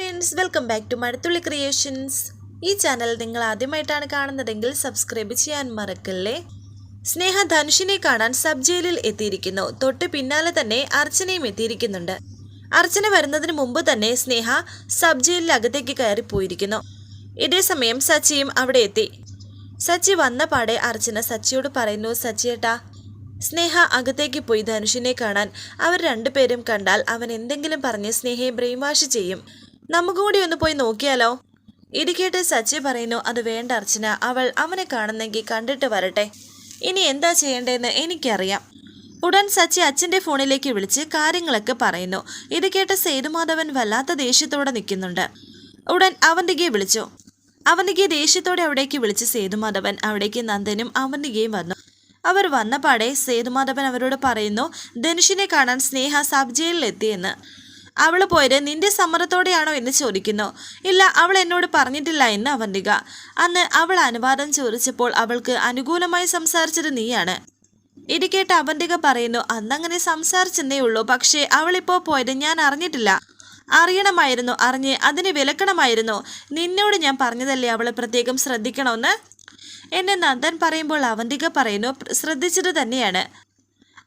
Friends welcome back to Mazhathulli creations ഈ channel നിങ്ങൾ ആദ്യമായിട്ടാണ് കാണുന്നതെങ്കിൽ സബ്സ്ക്രൈബ് ചെയ്യാൻ മറക്കല്ലേ? സ്നേഹ ധനുഷിനെ കാണാൻ സബ് ജയിലിൽ എത്തിയിരിക്കുന്നു. തൊട്ട് പിന്നാലെ തന്നെ അർച്ചനയും എത്തിയിരിക്കുന്നുണ്ട്. അർച്ചന വരുന്നതിന് മുമ്പ് തന്നെ സ്നേഹ സബ് ജയിലിനകത്തേക്ക് കയറി പോയിരിക്കുന്നു ഇതേ സമയം സച്ചിയും അവിടെ എത്തി. സച്ചി വന്ന പാടെ അർച്ചന സച്ചിയോട് പറയുന്നു സച്ചിയേട്ടാ സ്നേഹ അകത്തേക്ക് പോയി ധനുഷിനെ കാണാൻ. അവർ രണ്ടുപേരും കണ്ടാൽ അവൻ എന്തെങ്കിലും പറഞ്ഞ് സ്നേഹയെ ബ്രെയിൻ വാഷ് ചെയ്യും. നമുക്ക് കൂടി ഒന്ന് പോയി നോക്കിയാലോ? ഇടിക്കേട്ട് കേട്ട് സച്ചി പറയുന്നു അത് വേണ്ട അർച്ചന അവൾ അവനെ കാണുന്നെങ്കിൽ കണ്ടിട്ട് വരട്ടെ. ഇനി എന്താ ചെയ്യേണ്ടതെന്ന് എനിക്കറിയാം. ഉടൻ സച്ചി അച്ഛന്റെ ഫോണിലേക്ക് വിളിച്ച് കാര്യങ്ങളൊക്കെ പറയുന്നു. ഇത് കേട്ട സേതുമാധവൻ വല്ലാത്ത ദേഷ്യത്തോടെ നിൽക്കുന്നുണ്ട്. ഉടൻ അവന്തികയെ വിളിച്ചു. അവന്തികയെ ദേഷ്യത്തോടെ അവിടേക്ക് വിളിച്ച് സേതുമാധവൻ അവിടേക്ക് നന്ദനും അവന്തികയും വന്നു. അവർ വന്നപാടെ സേതുമാധവൻ അവരോട് പറയുന്നു ധനുഷിനെ കാണാൻ സ്നേഹ സബ് ജയിലിലെത്തിയെന്ന്. അവൾ പോയത് നിന്റെ സമ്മതത്തോടെയാണോ എന്ന് ചോദിക്കുന്നു. ഇല്ല അവൾ എന്നോട് പറഞ്ഞിട്ടില്ല എന്ന് അവന്തിക. അന്ന് അവൾ അനുവാദം ചോദിച്ചപ്പോൾ അവൾക്ക് അനുകൂലമായി സംസാരിച്ചത് നീയാണ്. ഇത് കേട്ട് അവന്തിക പറയുന്നു അന്നങ്ങനെ സംസാരിച്ചെന്നേ ഉള്ളൂ. പക്ഷേ അവളിപ്പോൾ പോയത് ഞാൻ അറിഞ്ഞിട്ടില്ല. അറിയണമായിരുന്നു അറിഞ്ഞ് അതിന് വിലക്കണമായിരുന്നു. നിന്നോട് ഞാൻ പറഞ്ഞതല്ലേ അവളെ പ്രത്യേകം ശ്രദ്ധിക്കണമെന്ന്? എന്നെ നന്ദൻ പറയുമ്പോൾ അവന്തിക പറയുന്നു "പ്ര- ശ്രദ്ധിച്ചത് തന്നെയാണ്.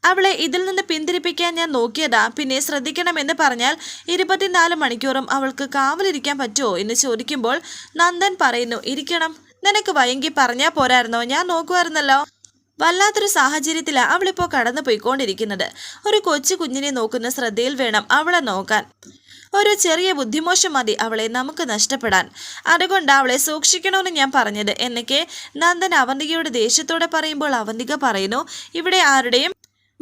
അവളെ ഇതിൽ നിന്ന് പിന്തിരിപ്പിക്കാൻ ഞാൻ നോക്കിയതാ. പിന്നെ ശ്രദ്ധിക്കണമെന്ന് പറഞ്ഞാൽ ഇരുപത്തിനാല് മണിക്കൂറും അവൾക്ക് കാവലിരിക്കാൻ പറ്റുമോ എന്ന് ചോദിക്കുമ്പോൾ നന്ദൻ പറയുന്നു ഇരിക്കണം. നിനക്ക് വയങ്കി പറഞ്ഞാൽ പോരായിരുന്നോ? ഞാൻ നോക്കുമായിരുന്നല്ലോ വല്ലാത്തൊരു സാഹചര്യത്തിലാണ് അവളിപ്പോൾ കടന്നു പോയിക്കൊണ്ടിരിക്കുന്നത് ഒരു കൊച്ചു കുഞ്ഞിനെ നോക്കുന്ന ശ്രദ്ധയിൽ വേണം അവളെ നോക്കാൻ. ഒരു ചെറിയ ബുദ്ധിമോശം മതി അവളെ നമുക്ക് നഷ്ടപ്പെടാൻ. അതുകൊണ്ട് അവളെ സൂക്ഷിക്കണമെന്ന് ഞാൻ പറഞ്ഞത്. എന്നൊക്കെ നന്ദൻ അവന്തികയോട് ദേഷ്യത്തോടെ പറയുമ്പോൾ അവന്തിക പറയുന്നു ഇവിടെ ആരുടെയും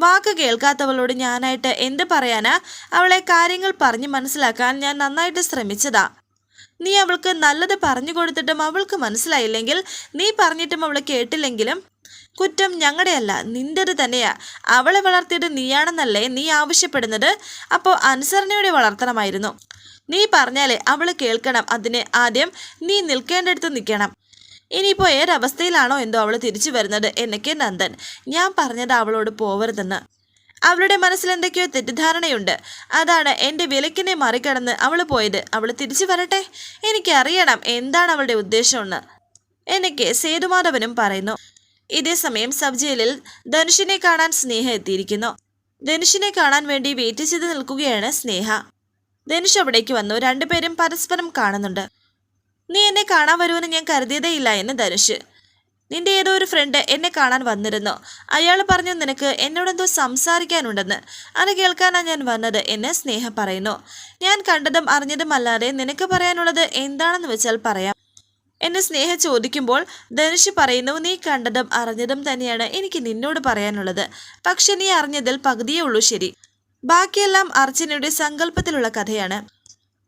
വാക്ക് കേൾക്കാത്തവളോട് ഞാനായിട്ട് എന്ത് പറയാനാ? അവളെ കാര്യങ്ങൾ പറഞ്ഞു മനസ്സിലാക്കാൻ ഞാൻ നന്നായിട്ട് ശ്രമിച്ചതാ. നീ അവൾക്ക് നല്ലത് പറഞ്ഞു കൊടുത്തിട്ടും അവൾക്ക് മനസ്സിലായില്ലെങ്കിൽ നീ പറഞ്ഞിട്ടും അവൾ കേട്ടില്ലെങ്കിലും കുറ്റം ഞങ്ങളുടെയല്ല നിന്റേത് തന്നെയാ. അവളെ വളർത്തിയത് നീയാണെന്നല്ലേ നീ ആവശ്യപ്പെടുന്നത്? അപ്പോൾ അനുസരണയോടെ വളർത്തണമായിരുന്നു. നീ പറഞ്ഞാലേ അവൾ കേൾക്കണം. അതിന് ആദ്യം നീ നിൽക്കേണ്ടടുത്ത് നിൽക്കണം. ഇനിയിപ്പോൾ ഏതവസ്ഥയിലാണോ എന്തോ അവൾ തിരിച്ചു വരുന്നത് എന്നൊക്കെ നന്ദൻ. ഞാൻ പറഞ്ഞത് അവളോട് പോവരുതെന്ന്. അവളുടെ മനസ്സിൽ എന്തൊക്കെയോ തെറ്റിദ്ധാരണയുണ്ട്. അതാണ് എന്റെ വിലക്കിനെ മറികടന്ന് അവൾ പോയത്. അവൾ തിരിച്ചു വരട്ടെ? എനിക്കറിയണം എന്താണ് അവളുടെ ഉദ്ദേശമെന്ന്. എന്നൊക്കെ സേതുമാധവനും പറയുന്നു. ഇതേ സമയം സബ് ജയിലിൽ ധനുഷിനെ കാണാൻ സ്നേഹ എത്തിയിരിക്കുന്നു. ധനുഷിനെ കാണാൻ വേണ്ടി വെയിറ്റ് ചെയ്ത് നിൽക്കുകയാണ് സ്നേഹ. ധനുഷ് അവിടേക്ക് വന്നു. രണ്ടുപേരും പരസ്പരം കാണുന്നുണ്ട്. നീ എന്നെ കാണാൻ വരുമെന്ന് ഞാൻ കരുതിയതേ ഇല്ല എന്ന് ധനുഷ്. നിന്റെ ഏതോ ഒരു ഫ്രണ്ട് എന്നെ കാണാൻ വന്നിരുന്നു. അയാൾ പറഞ്ഞു നിനക്ക് എന്നോടെന്തോ സംസാരിക്കാനുണ്ടെന്ന്. അത് കേൾക്കാനാണ് ഞാൻ വന്നത് എന്ന് സ്നേഹ പറയുന്നു. ഞാൻ കണ്ടതും അറിഞ്ഞതും അല്ലാതെ നിനക്ക് പറയാനുള്ളത് എന്താണെന്ന് വെച്ചാൽ പറയാം എന്നെ സ്നേഹ ചോദിക്കുമ്പോൾ ധനുഷ് പറയുന്നു നീ കണ്ടതും അറിഞ്ഞതും തന്നെയാണ് എനിക്ക് നിന്നോട് പറയാനുള്ളത്. പക്ഷെ നീ അറിഞ്ഞതിൽ പകുതിയേ ഉള്ളൂ ശരി. ബാക്കിയെല്ലാം അർച്ചനയുടെ സങ്കല്പത്തിലുള്ള കഥയാണ്.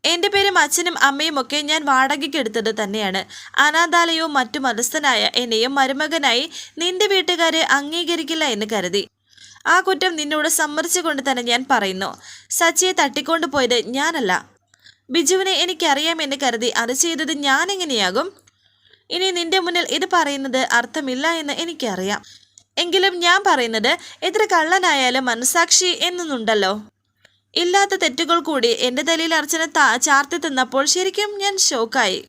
എന്റെ പേരും അച്ഛനും അമ്മയും ഒക്കെ ഞാൻ വാടകയ്ക്ക് എടുത്തത് തന്നെയാണ്. അനാഥാലയവും മറ്റു മതസ്ഥനായ എന്നെയും മരുമകനായി നിന്റെ വീട്ടുകാരെ അംഗീകരിക്കില്ല എന്ന് കരുതി. ആ കുറ്റം നിന്നോട് സമ്മതിച്ചുകൊണ്ട് തന്നെ ഞാൻ പറയുന്നു. സച്ചിയെ തട്ടിക്കൊണ്ടു പോയത് ഞാനല്ല. ബിജുവിനെ എനിക്കറിയാമെന്ന് കരുതി അത് ചെയ്തത് ഞാൻ എങ്ങനെയാകും? ഇനി നിന്റെ മുന്നിൽ ഇത് പറയുന്നത് അർത്ഥമില്ല എന്ന് എനിക്കറിയാം. എങ്കിലും ഞാൻ പറയുന്നത് എത്ര കള്ളനായാലും മനസാക്ഷി എന്നൊന്നുണ്ടല്ലോ ഇല്ലാത്ത തെറ്റുകൾ കൂടി എന്റെ തലയിൽ അർച്ചന ചാർത്തി തിന്നപ്പോൾ ശരിക്കും ഞാൻ ഷോക്കായി.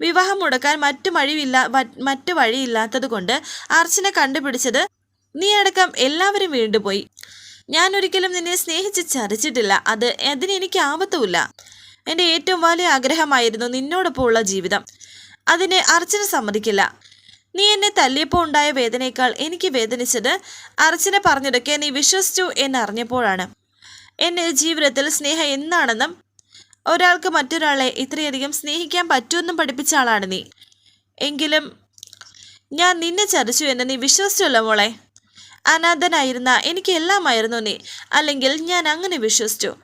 വിവാഹം മുടക്കാൻ മറ്റു വഴിയില്ല മറ്റു വഴിയില്ലാത്തത് കൊണ്ട് അർച്ചന കണ്ടുപിടിച്ചത് നീ അടക്കം എല്ലാവരും വീണ്ടുപോയി. ഞാൻ ഒരിക്കലും നിന്നെ സ്നേഹിച്ച് ചതിച്ചിട്ടില്ല. അത് അതിന് എനിക്ക് ആപത്തുമില്ല. എന്റെ ഏറ്റവും വലിയ ആഗ്രഹമായിരുന്നു നിന്നോടൊപ്പം ഉള്ള ജീവിതം. അതിനെ അർച്ചന സമ്മതിക്കില്ല. നീ എന്നെ തല്ലിയപ്പോൾ ഉണ്ടായ വേദനയേക്കാൾ എനിക്ക് വേദനിച്ചത് അർച്ചന പറഞ്ഞതൊക്കെ നീ വിശ്വസിച്ചു എന്നറിഞ്ഞപ്പോഴാണ്. എന്റെ ജീവിതത്തിൽ സ്നേഹം എന്താണെന്നും ഒരാൾക്ക് മറ്റൊരാളെ ഇത്രയധികം സ്നേഹിക്കാൻ പറ്റുമെന്നും പഠിപ്പിച്ച ആളാണ് നീ. എങ്കിലും ഞാൻ നിന്നെ ചതിച്ചു എന്ന് നീ വിശ്വസിച്ചല്ലോ മോളെ. അനാഥനായിരുന്ന എനിക്ക് എല്ലാമായിരുന്നു നീ അല്ലെങ്കിൽ ഞാൻ അങ്ങനെ വിശ്വസിച്ചു.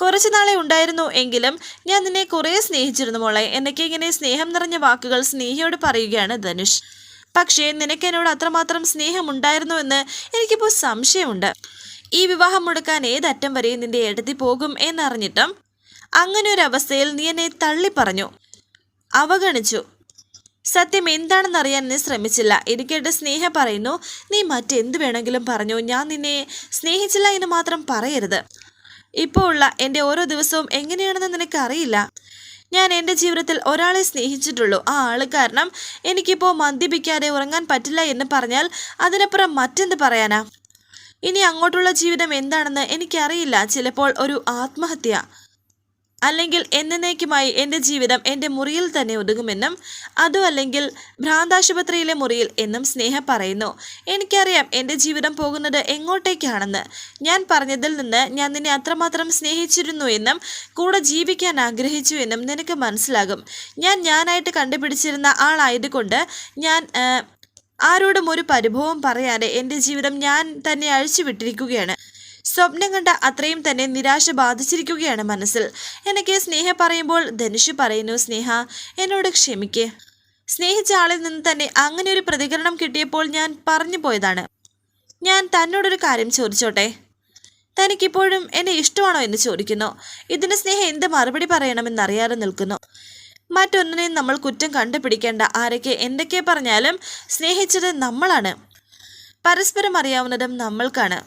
കുറച്ചു നാളെ ഉണ്ടായിരുന്നു എങ്കിലും ഞാൻ നിന്നെ കുറേ സ്നേഹിച്ചിരുന്നു മോളെ എന്നൊക്കെ ഇങ്ങനെ സ്നേഹം നിറഞ്ഞ വാക്കുകൾ സ്നേഹിയോട് പറയുകയാണ് ധനുഷ്. പക്ഷേ നിനക്ക് എന്നോട് അത്രമാത്രം സ്നേഹമുണ്ടായിരുന്നു എന്ന് എനിക്കിപ്പോൾ സംശയമുണ്ട്. ഈ വിവാഹം മുടക്കാൻ ഏതറ്റം വരെ നിന്റെ ഏട്ടത്തി പോകും എന്നറിഞ്ഞിട്ടും അങ്ങനെ ഒരു അവസ്ഥയിൽ നീ എന്നെ തള്ളി പറഞ്ഞു അവഗണിച്ചു. സത്യം എന്താണെന്നറിയാൻ നീ ശ്രമിച്ചില്ല. എനിക്കേട്ട് കേട്ട് സ്നേഹ പറയുന്നു. നീ മറ്റെന്ത് വേണമെങ്കിലും പറഞ്ഞു. ഞാൻ നിന്നെ സ്നേഹിച്ചില്ല എന്ന് മാത്രം പറയരുത്. ഇപ്പോൾ ഉള്ള എന്റെ ഓരോ ദിവസവും എങ്ങനെയാണെന്ന് നിനക്കറിയില്ല. ഞാൻ എന്റെ ജീവിതത്തിൽ ഒരാളെ സ്നേഹിച്ചിട്ടുള്ളൂ. ആ ആൾ കാരണം എനിക്കിപ്പോൾ മദ്യപിക്കാതെ ഉറങ്ങാൻ പറ്റില്ല എന്ന് പറഞ്ഞാൽ അതിനപ്പുറം മറ്റെന്ത് പറയാനാ? ഇനി അങ്ങോട്ടുള്ള ജീവിതം എന്താണെന്ന് എനിക്കറിയില്ല. ചിലപ്പോൾ ഒരു ആത്മഹത്യ. അല്ലെങ്കിൽ എന്നേക്കുമായി എന്റെ ജീവിതം എന്റെ മുറിയിൽ തന്നെ ഒതുങ്ങുമെന്നും അതും അല്ലെങ്കിൽ ഭ്രാന്താശുപത്രിയിലെ മുറിയിൽ എന്നും സ്നേഹ പറയുന്നു. എനിക്കറിയാം എന്റെ ജീവിതം പോകുന്നത് എങ്ങോട്ടേക്കാണെന്ന്. ഞാൻ പറഞ്ഞതിൽ നിന്ന് ഞാൻ നിന്നെ അത്രമാത്രം സ്നേഹിച്ചിരുന്നു എന്നും കൂടെ ജീവിക്കാൻ ആഗ്രഹിച്ചു എന്നും നിനക്ക് മനസ്സിലാകും. ഞാൻ ഞാനായിട്ട് കണ്ടുപിടിച്ചിരുന്ന ആളായതുകൊണ്ട് ഞാൻ ആരോടും ഒരു പരിഭവം പറയാതെ എന്റെ ജീവിതം ഞാൻ തന്നെ അഴിച്ചുവിട്ടിരിക്കുകയാണ്. സ്വപ്നം കണ്ട അത്രയും തന്നെ നിരാശ ബാധിച്ചിരിക്കുകയാണ് മനസ്സിൽ. എനിക്ക് സ്നേഹ പറയുമ്പോൾ ധനുഷ് പറയുന്നു സ്നേഹ എന്നോട് ക്ഷമിക്ക്. സ്നേഹിച്ച ആളിൽ നിന്ന് തന്നെ അങ്ങനെ ഒരു പ്രതികരണം കിട്ടിയപ്പോൾ ഞാൻ പറഞ്ഞു പോയതാണ്. ഞാൻ തന്നോടൊരു കാര്യം ചോദിച്ചോട്ടെ? തനിക്കിപ്പോഴും എന്നെ ഇഷ്ടമാണോ എന്ന് ചോദിക്കുന്നു. ഇതിന് സ്നേഹം എന്ത് മറുപടി പറയണമെന്ന് അറിയാതെ നിൽക്കുന്നു. മറ്റൊന്നിനെയും നമ്മൾ കുറ്റം കണ്ടുപിടിക്കേണ്ട. ആരൊക്കെ എന്തൊക്കെ പറഞ്ഞാലും സ്നേഹിച്ചത് നമ്മളാണ്. പരസ്പരം അറിയാവുന്നതും നമ്മൾക്കാണ്.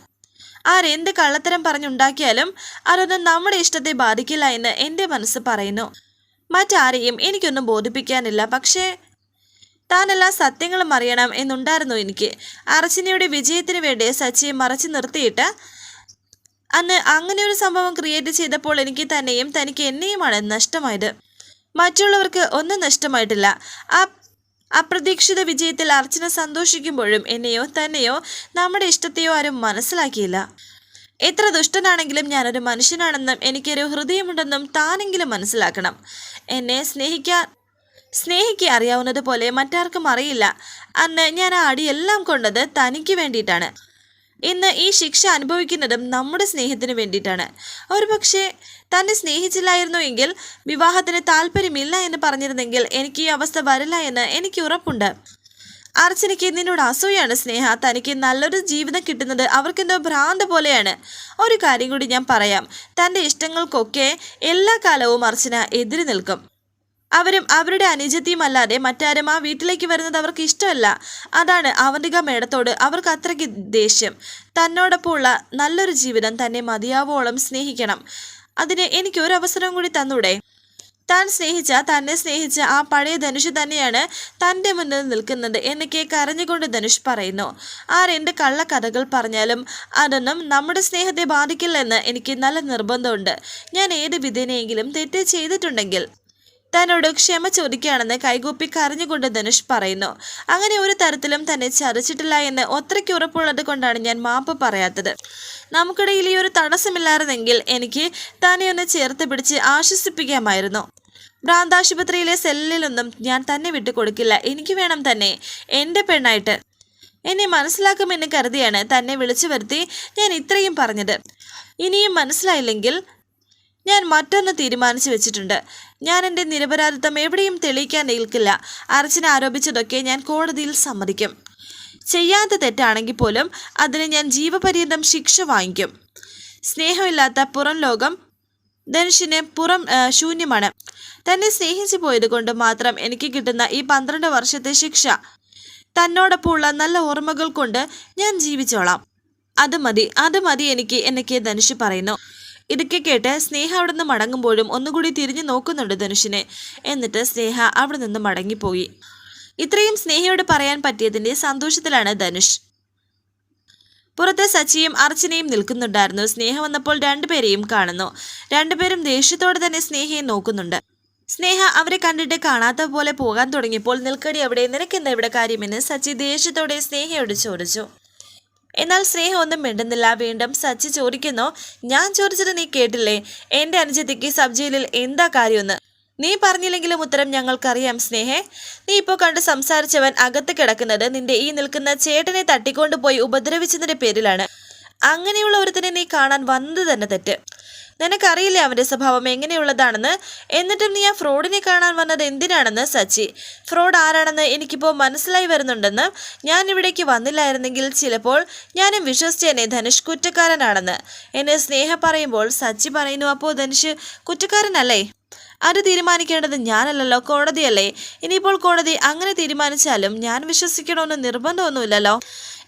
ആരെന്ത് കള്ളത്തരം പറഞ്ഞുണ്ടാക്കിയാലും അതൊന്നും നമ്മുടെ ഇഷ്ടത്തെ ബാധിക്കില്ല എന്ന് എന്റെ മനസ്സ് പറയുന്നു. മറ്റാരെയും എനിക്കൊന്നും ബോധിപ്പിക്കാനില്ല. പക്ഷേ താനെല്ലാം സത്യങ്ങളും അറിയണം എന്നുണ്ടായിരുന്നു എനിക്ക്. അർച്ചനയുടെ വിജയത്തിന് വേണ്ടി സച്ചിയെ മറച്ചു നിർത്തിയിട്ട് അന്ന് അങ്ങനെ ഒരു സംഭവം ക്രിയേറ്റ് ചെയ്തപ്പോൾ എനിക്ക് തന്നെയും തനിക്ക് എന്നെയുമാണ് നഷ്ടമായത്. മറ്റുള്ളവർക്ക് ഒന്നും നഷ്ടമായിട്ടില്ല. ആ അപ്രതീക്ഷിത വിജയത്തിൽ അർച്ചന സന്തോഷിക്കുമ്പോഴും എന്നെയോ തന്നെയോ നമ്മുടെ ഇഷ്ടത്തെയോ ആരും മനസ്സിലാക്കിയില്ല. എത്ര ദുഷ്ടനാണെങ്കിലും ഞാനൊരു മനുഷ്യനാണെന്നും എനിക്കൊരു ഹൃദയമുണ്ടെന്നും താനെങ്കിലും മനസ്സിലാക്കണം. എന്നെ സ്നേഹിക്കാൻ സ്നേഹിക്കുക അറിയാവുന്നത് പോലെ മറ്റാർക്കും അറിയില്ല. അന്ന് ഞാൻ ആ അടിയെല്ലാം കൊണ്ടത് തനിക്ക് വേണ്ടിയിട്ടാണ്. ഇന്ന് ഈ ശിക്ഷ അനുഭവിക്കുന്നതും നമ്മുടെ സ്നേഹത്തിന് വേണ്ടിയിട്ടാണ്. ഒരു പക്ഷേ തന്നെ സ്നേഹിച്ചില്ലായിരുന്നു എങ്കിൽ വിവാഹത്തിന് താല്പര്യമില്ല എന്ന് പറഞ്ഞിരുന്നെങ്കിൽ എനിക്ക് ഈ അവസ്ഥ വരില്ല എന്ന് എനിക്ക് ഉറപ്പുണ്ട്. അർച്ചനയ്ക്ക് നിന്നോട് അസൂയാണ് സ്നേഹ. തനിക്ക് നല്ലൊരു ജീവിതം കിട്ടുന്നത് അവർക്കെന്തോ ഭ്രാന്ത് പോലെയാണ്. ഒരു കാര്യം കൂടി ഞാൻ പറയാം. തന്റെ ഇഷ്ടങ്ങൾക്കൊക്കെ എല്ലാ കാലവും അർച്ചന എതിരി നിൽക്കും. അവരും അവരുടെ അനുജത്തിയും അല്ലാതെ മറ്റാരും ആ വീട്ടിലേക്ക് വരുന്നത് അവർക്ക് ഇഷ്ടമല്ല. അതാണ് അവന്തിക മേടത്തോട് അവർക്ക് അത്രയ്ക്ക് ദേഷ്യം. തന്നോടൊപ്പമുള്ള നല്ലൊരു ജീവിതം തന്നെ മതിയാവോളം സ്നേഹിക്കണം. അതിന് എനിക്ക് ഒരു അവസരം കൂടി തന്നൂടെ? താൻ സ്നേഹിച്ച തന്നെ സ്നേഹിച്ച ആ പഴയ ധനുഷ് തന്നെയാണ് തന്റെ മുന്നിൽ നിൽക്കുന്നത് എന്നൊക്കെ കരഞ്ഞുകൊണ്ട് ധനുഷ് പറയുന്നു. ആരെന്റെ കള്ളക്കഥകൾ പറഞ്ഞാലും അതൊന്നും നമ്മുടെ സ്നേഹത്തെ ബാധിക്കില്ലെന്ന് എനിക്ക് നല്ല നിർബന്ധമുണ്ട്. ഞാൻ ഏത് വിധേനയെങ്കിലും തെറ്റ് ചെയ്തിട്ടുണ്ടെങ്കിൽ തന്നോട് ക്ഷമ ചോദിക്കുകയാണെന്ന് കൈകൂപ്പി കരഞ്ഞുകൊണ്ട് ധനുഷ് പറയുന്നു. അങ്ങനെ ഒരു തരത്തിലും തന്നെ ചതിച്ചിട്ടില്ല എന്ന് ഒത്രയ്ക്ക് ഉറപ്പുള്ളത് കൊണ്ടാണ് ഞാൻ മാപ്പ് പറയാത്തത്. നമുക്കിടയിൽ ഈ ഒരു തടസ്സമില്ലായിരുന്നെങ്കിൽ എനിക്ക് തന്നെ ഒന്ന് ചേർത്ത് പിടിച്ച് ആശ്വസിപ്പിക്കാമായിരുന്നു. ഭ്രാന്താശുപത്രിയിലെ സെല്ലിലൊന്നും ഞാൻ തന്നെ വിട്ടുകൊടുക്കില്ല എനിക്ക് വേണം തന്നെ എന്റെ പെണ്ണായിട്ട്. എന്നെ മനസ്സിലാക്കുമെന്ന് കരുതിയാണ് തന്നെ വിളിച്ചു വരുത്തി ഞാൻ ഇത്രയും പറഞ്ഞത്. ഇനിയും മനസ്സിലായില്ലെങ്കിൽ ഞാൻ മറ്റൊന്ന് തീരുമാനിച്ചു വെച്ചിട്ടുണ്ട്. ഞാൻ എന്റെ നിരപരാധിത്വം എവിടെയും തെളിയിക്കാൻ നിൽക്കില്ല. അർച്ചന ആരോപിച്ചതൊക്കെ ഞാൻ കോടതിയിൽ സമ്മതിക്കും. ചെയ്യാത്ത തെറ്റാണെങ്കിൽ പോലും അതിന് ഞാൻ ജീവപര്യന്തം ശിക്ഷ വാങ്ങിക്കും. സ്നേഹമില്ലാത്ത പുറം ലോകം ധനുഷിന് പുറം ശൂന്യമാണ്. തന്നെ സ്നേഹിച്ചു പോയത് കൊണ്ട് മാത്രം എനിക്ക് കിട്ടുന്ന ഈ പന്ത്രണ്ട് വർഷത്തെ ശിക്ഷ. തന്നോടൊപ്പമുള്ള നല്ല ഓർമ്മകൾ കൊണ്ട് ഞാൻ ജീവിച്ചോളാം. അത് മതി അത് മതി എനിക്ക് എന്നൊക്കെ ധനുഷ് പറയുന്നു. ഇതൊക്കെ കേട്ട് സ്നേഹ അവിടെ നിന്ന് മടങ്ങുമ്പോഴും ഒന്നുകൂടി തിരിഞ്ഞു നോക്കുന്നുണ്ട് ധനുഷിനെ. എന്നിട്ട് സ്നേഹ അവിടെ നിന്ന് മടങ്ങിപ്പോയി. ഇത്രയും സ്നേഹയോട് പറയാൻ പറ്റിയതിന്റെ സന്തോഷത്തിലാണ് ധനുഷ്. പുറത്ത് സച്ചിയും അർച്ചനയും നിൽക്കുന്നുണ്ടായിരുന്നു. സ്നേഹ വന്നപ്പോൾ രണ്ടുപേരെയും കാണുന്നു. രണ്ടുപേരും ദേഷ്യത്തോടെ തന്നെ സ്നേഹയെ നോക്കുന്നുണ്ട്. സ്നേഹ അവരെ കണ്ടിട്ട് കാണാത്ത പോലെ പോകാൻ തുടങ്ങിയപ്പോൾ നിൽക്കടി അവിടെ നിനക്കെന്താ ഇവിടെ കാര്യമെന്ന്? സച്ചി ദേഷ്യത്തോടെ സ്നേഹയോട് ചോദിച്ചു. എന്നാൽ സ്നേഹ ഒന്നും മിണ്ടുന്നില്ല. വീണ്ടും സച്ചി ചോദിക്കുന്നു ഞാൻ ചോദിച്ചത് നീ കേട്ടില്ലേ? എന്റെ അനുജത്തിക്ക് സബ് ജയിലിൽ എന്താ കാര്യമെന്ന്? നീ പറഞ്ഞില്ലെങ്കിലും ഉത്തരം ഞങ്ങൾക്കറിയാം സ്നേഹേ. നീ ഇപ്പോൾ കണ്ട് സംസാരിച്ചവൻ അകത്ത് കിടക്കുന്നത് നിന്റെ ഈ നിൽക്കുന്ന ചേട്ടനെ തട്ടിക്കൊണ്ടുപോയി ഉപദ്രവിച്ചതിന്റെ പേരിലാണ്. അങ്ങനെയുള്ള ഒരുത്തനെ നീ കാണാൻ വന്നത് തന്നെ തെറ്റ്. നിനക്കറിയില്ലേ അവന്റെ സ്വഭാവം എങ്ങനെയുള്ളതാണെന്ന്? എന്നിട്ടും നീ ആ ഫ്രോഡിനെ കാണാൻ വന്നത് എന്തിനാണെന്ന് സച്ചി? ഫ്രോഡ് ആരാണെന്ന് എനിക്കിപ്പോൾ മനസ്സിലായി വരുന്നുണ്ടെന്ന് ഞാൻ ഇവിടേക്ക് വന്നില്ലായിരുന്നെങ്കിൽ ചിലപ്പോൾ ഞാനും വിശ്വസിച്ചേനെ ധനുഷ് കുറ്റക്കാരനാണെന്ന്. എന്നെ സ്നേഹ പറയുമ്പോൾ സച്ചി പറയുന്നു അപ്പോൾ ധനുഷ് കുറ്റക്കാരനല്ലേ? അത് തീരുമാനിക്കേണ്ടത് ഞാനല്ലല്ലോ കോടതിയല്ലേ? ഇനിയിപ്പോൾ കോടതി അങ്ങനെ തീരുമാനിച്ചാലും ഞാൻ വിശ്വസിക്കണമെന്ന് നിർബന്ധമൊന്നുമില്ലല്ലോ.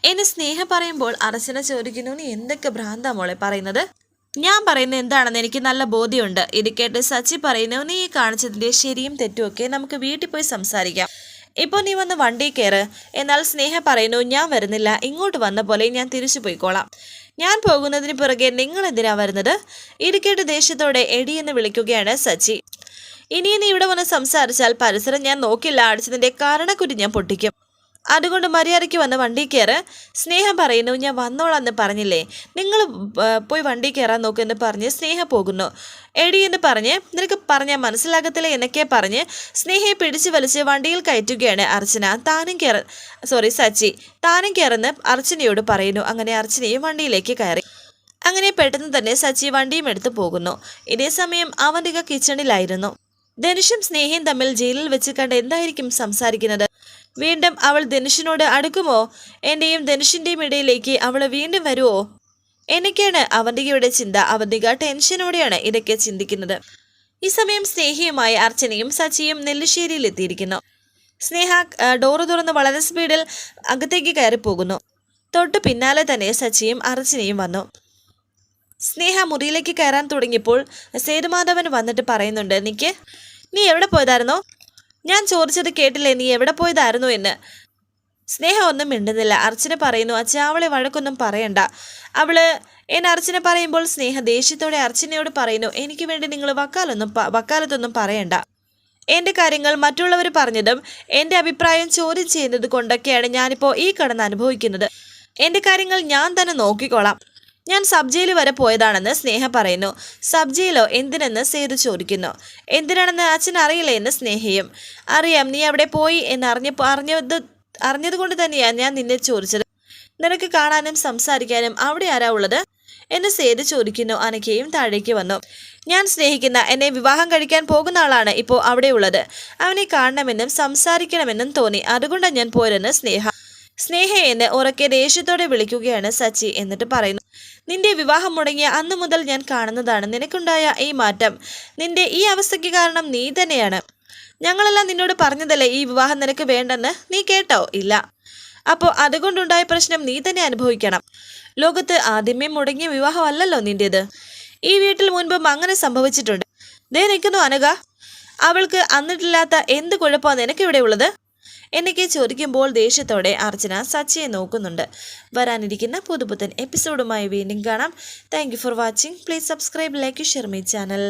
എന്നെ സ്നേഹം പറയുമ്പോൾ അർച്ചന ചോദിക്കുന്നു നീ എന്തൊക്കെ ഭ്രാന്താ മോളെ പറയുന്നത്? ഞാൻ പറയുന്നത് എന്താണെന്ന് എനിക്ക് നല്ല ബോധ്യമുണ്ട്. ഇത് കേട്ട് സച്ചി പറയുന്നു നീ കാണിച്ചതിന്റെ ശരിയും തെറ്റുമൊക്കെ നമുക്ക് വീട്ടിൽ പോയി സംസാരിക്കാം. ഇപ്പോൾ നീ വന്ന് വണ്ടി കയറ്. എന്നാൽ സ്നേഹ പറയുന്നു ഞാൻ വരുന്നില്ല. ഇങ്ങോട്ട് വന്ന പോലെ ഞാൻ തിരിച്ചു പോയിക്കോളാം. ഞാൻ പോകുന്നതിന് പുറകെ നിങ്ങൾ എന്തിനാ വരുന്നത്? ഇടുക്കേട്ട് ദേഷ്യത്തോടെ എടി എന്ന് വിളിക്കുകയാണ് സച്ചി. ഇനി നീ ഇവിടെ വന്ന് സംസാരിച്ചാൽ പരിസരം ഞാൻ നോക്കില്ല. അടിച്ചതിന്റെ കാരണക്കുരി ഞാൻ പൊട്ടിക്കും. അതുകൊണ്ട് മര്യാദയ്ക്ക് വന്ന് വണ്ടി കയറ്. സ്നേഹം പറയുന്നു ഞാൻ വന്നോളാന്ന് പറഞ്ഞില്ലേ? നിങ്ങൾ പോയി വണ്ടി കയറാൻ നോക്കൂ എന്ന് പറഞ്ഞ് സ്നേഹ പോകുന്നു. എടി എന്ന് പറഞ്ഞ് നിനക്ക് പറഞ്ഞാൽ മനസ്സിലാകത്തില്ല എന്നൊക്കെ പറഞ്ഞ് സ്നേഹയെ പിടിച്ചു വലിച്ച് വണ്ടിയിൽ കയറ്റുകയാണ് അർച്ചന. താനും കയറ സോറി സച്ചി. താനും കയറുന്ന് അർച്ചനയോട് പറയുന്നു. അങ്ങനെ അർച്ചനയും വണ്ടിയിലേക്ക് കയറി. അങ്ങനെ പെട്ടെന്ന് തന്നെ സച്ചി വണ്ടിയും എടുത്ത് പോകുന്നു. ഇതേ സമയം കിച്ചണിലായിരുന്നു ധനുഷും സ്നേഹയും തമ്മിൽ ജയിലിൽ വെച്ച് കണ്ട് എന്തായിരിക്കും സംസാരിക്കുന്നത്? വീണ്ടും അവൾ ധനുഷിനോട് അടുക്കുമോ? എന്റെയും ധനുഷിന്റെയും ഇടയിലേക്ക് അവൾ വീണ്ടും വരുമോ എനിക്കാണ് അവന്തികയുടെ ചിന്ത. അവന്തിക ടെൻഷനോടെയാണ് ഇതൊക്കെ ചിന്തിക്കുന്നത്. ഈ സമയം സ്നേഹിയുമായി അർച്ചനയും സച്ചിയും നെല്ലിശ്ശേരിയിൽ എത്തിയിരിക്കുന്നു. സ്നേഹ ഡോറ് തുറന്ന് വളരെ സ്പീഡിൽ അകത്തേക്ക് കയറി പോകുന്നു തൊട്ട് പിന്നാലെ തന്നെ സച്ചിയും അർച്ചനയും വന്നു. സ്നേഹ മുറിയിലേക്ക് കയറാൻ തുടങ്ങിയപ്പോൾ സേതുമാധവൻ വന്നിട്ട് പറയുന്നുണ്ട് നിക്ക് നീ എവിടെ പോയതായിരുന്നോ? ഞാൻ ചോദിച്ചത് കേട്ടില്ലേ നീ എവിടെ പോയതായിരുന്നു എന്ന്? സ്നേഹ ഒന്നും മിണ്ടുന്നില്ല. അർച്ചന പറയുന്നു അച്ഛ അവളെ വഴക്കൊന്നും പറയണ്ട. അവൾ എന്നെ അർച്ചന പറയുമ്പോൾ സ്നേഹ ദേഷ്യത്തോടെ അർച്ചനയോട് പറയുന്നു എനിക്ക് വേണ്ടി നിങ്ങൾ വക്കാലൊന്നും വക്കാലത്തൊന്നും പറയണ്ട. എന്റെ കാര്യങ്ങൾ മറ്റുള്ളവർ പറഞ്ഞതും എന്റെ അഭിപ്രായം ചോദ്യം ചെയ്യുന്നത് കൊണ്ടൊക്കെയാണ് ഞാനിപ്പോൾ ഈ കടന്ന് അനുഭവിക്കുന്നത്. എന്റെ കാര്യങ്ങൾ ഞാൻ തന്നെ നോക്കിക്കോളാം. ഞാൻ സബ് ജയിൽ വരെ പോയതാണെന്ന് സ്നേഹ പറയുന്നു. സബ് ജയിലോ എന്തിനെന്ന് സേതു ചോദിക്കുന്നു. എന്തിനാണെന്ന് അച്ഛൻ അറിയില്ല എന്ന് സ്നേഹയും. അറിയാം നീ അവിടെ പോയി എന്ന് അറിഞ്ഞ അറിഞ്ഞത് അറിഞ്ഞതുകൊണ്ട് തന്നെയാണ് ഞാൻ നിന്നെ ചോദിച്ചത്. നിനക്ക് കാണാനും സംസാരിക്കാനും അവിടെ ആരാ ഉള്ളത്? എന്ന് സേതു ചോദിക്കുന്നു. അനക്കയും താഴേക്ക് വന്നു. ഞാൻ സ്നേഹിക്കുന്ന എന്നെ വിവാഹം കഴിക്കാൻ പോകുന്ന ആളാണ് ഇപ്പോൾ അവിടെ ഉള്ളത്. അവനെ കാണണമെന്നും സംസാരിക്കണമെന്നും തോന്നി. അതുകൊണ്ടാണ് ഞാൻ പോരെന്ന് സ്നേഹ സ്നേഹ എന്ന് ഉറക്കെ ദേഷ്യത്തോടെ വിളിക്കുകയാണ് സച്ചി എന്നിട്ട് പറയുന്നു നിന്റെ വിവാഹം മുടങ്ങിയ അന്നു മുതൽ ഞാൻ കാണുന്നതാണ്. നിനക്കുണ്ടായ ഈ മാറ്റം നിന്റെ ഈ അവസ്ഥയ്ക്ക് കാരണം നീ തന്നെയാണ്. ഞങ്ങളെല്ലാം നിന്നോട് പറഞ്ഞതല്ലേ ഈ വിവാഹം നിനക്ക് വേണ്ടെന്ന്? നീ കേട്ടോ? ഇല്ല. അപ്പോൾ അതുകൊണ്ടുണ്ടായ പ്രശ്നം നീ തന്നെ അനുഭവിക്കണം. ലോകത്ത് ആദ്യമേ മുടങ്ങിയ വിവാഹമല്ലല്ലോ നിന്റേത്. ഈ വീട്ടിൽ മുൻപും അങ്ങനെ സംഭവിച്ചിട്ടുണ്ട്. ദേ നിൽക്കുന്നു അനഘ. അവൾക്ക് അന്നിട്ടില്ലാത്ത എന്ത് കുഴപ്പമാണ് നിനക്കിവിടെ ഉള്ളത്? എന്നൊക്കെ ചോദിക്കുമ്പോൾ ദേഷ്യത്തോടെ അർച്ചന സച്ചിയെ നോക്കുന്നുണ്ട്. വരാനിരിക്കുന്ന പുതുപുത്തൻ എപ്പിസോഡുമായി വീണ്ടും കാണാം. Thank for watching please subscribe like share my channel